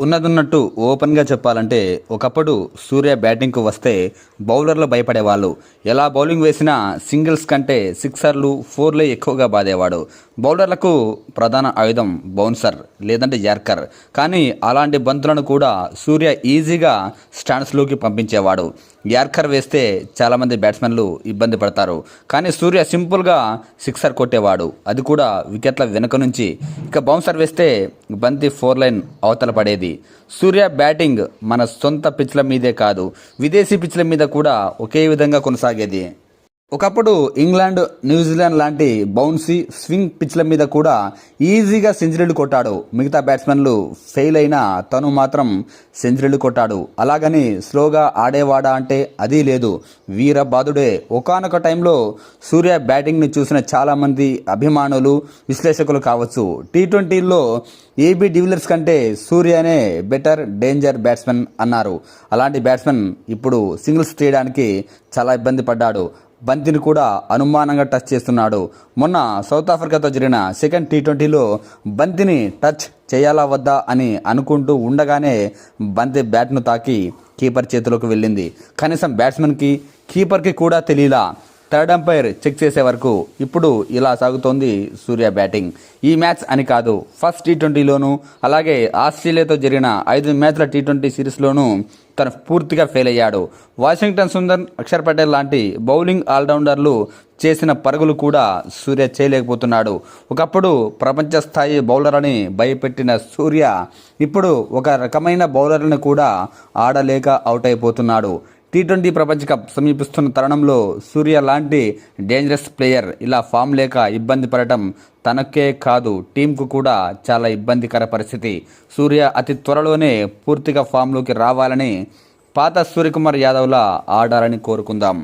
ఉన్నదున్నట్టు ఓపెన్గా చెప్పాలంటే ఒకప్పుడు సూర్య బ్యాటింగ్కు వస్తే బౌలర్లు భయపడేవాళ్ళు. ఎలా బౌలింగ్ వేసినా సింగిల్స్ కంటే సిక్సర్లు ఫోర్లే ఎక్కువగా బాధేవాడు. బౌలర్లకు ప్రధాన ఆయుధం బౌన్సర్ లేదంటే యార్కర్. కానీ అలాంటి బంతులను కూడా సూర్య ఈజీగా స్టాండ్స్లోకి పంపించేవాడు. యార్కర్ వేస్తే చాలామంది బ్యాట్స్మెన్లు ఇబ్బంది పడతారు. కానీ సూర్య సింపుల్గా సిక్సర్ కొట్టేవాడు. అది కూడా వికెట్ల వెనుక నుంచి. ఇక బౌన్సర్ వేస్తే బంతి ఫోర్ లైన్ అవతల పడేది. సూర్య బ్యాటింగ్ మన సొంత పిచ్ల మీదే కాదు. విదేశీ పిచ్ల మీద కూడా ఒకే విధంగా కొనసాగేది. ఒకప్పుడు ఇంగ్లాండ్ న్యూజిలాండ్ లాంటి బౌన్సీ స్వింగ్ పిచ్ల మీద కూడా ఈజీగా సెంచరీలు కొట్టాడు. మిగతా బ్యాట్స్మెన్లు ఫెయిల్ అయినా తను మాత్రం సెంచరీలు కొట్టాడు. అలాగని స్లోగా ఆడేవాడా అంటే అది లేదు. వీరబాదుడే ఒకానొక టైంలో సూర్య బ్యాటింగ్ని చూసిన చాలామంది అభిమానులు విశ్లేషకులు కావచ్చు. టీ ట్వంటీలో ఏబీ డివిలర్స్ కంటే సూర్యనే బెటర్ డేంజర్ బ్యాట్స్మెన్ అన్నారు. అలాంటి బ్యాట్స్మెన్ ఇప్పుడు సింగిల్స్ తీయడానికి చాలా ఇబ్బంది పడ్డాడు. బంతిని కూడా అనుమానంగా టచ్ చేస్తున్నాడు. మొన్న సౌత్ ఆఫ్రికాతో జరిగిన సెకండ్ టీ ట్వంటీలో బంతిని టచ్ చేయాలా వద్దా అని అనుకుంటూ ఉండగానే బంతి బ్యాట్ను తాకి కీపర్ చేతిలోకి వెళ్ళింది. కనీసం బ్యాట్స్మెన్కి కీపర్కి కూడా తెలియలా థర్డ్ అంపైర్ చెక్ చేసే వరకు ఇప్పుడు ఇలా సాగుతోంది సూర్య బ్యాటింగ్. ఈ మ్యాచ్ అని కాదు ఫస్ట్ టీ ట్వంటీలోనూ అలాగే ఆస్ట్రేలియాతో జరిగిన ఐదు మ్యాచ్ల టీ ట్వంటీ సిరీస్లోనూ తను పూర్తిగా ఫెయిల్ అయ్యాడు. వాషింగ్టన్ సుందర్ అక్షర్ పటేల్ లాంటి బౌలింగ్ ఆల్రౌండర్లు చేసిన పరుగులు కూడా సూర్య చేయలేకపోతున్నాడు. ఒకప్పుడు ప్రపంచ స్థాయి బౌలర్ అని భయపెట్టిన సూర్య ఇప్పుడు ఒక రకమైన బౌలర్లను కూడా ఆడలేక అవుట్ అయిపోతున్నాడు. టీ ట్వంటీ ప్రపంచ కప్ సమీపిస్తున్న తరుణంలో సూర్య లాంటి డేంజరస్ ప్లేయర్ ఇలా ఫామ్ లేక ఇబ్బంది పడటం తనకే కాదు టీంకు కూడా చాలా ఇబ్బందికర పరిస్థితి. సూర్య అతి త్వరలోనే పూర్తిగా ఫామ్లోకి రావాలని పాత సూర్యకుమార్ యాదవ్లా ఆడాలని కోరుకుందాం.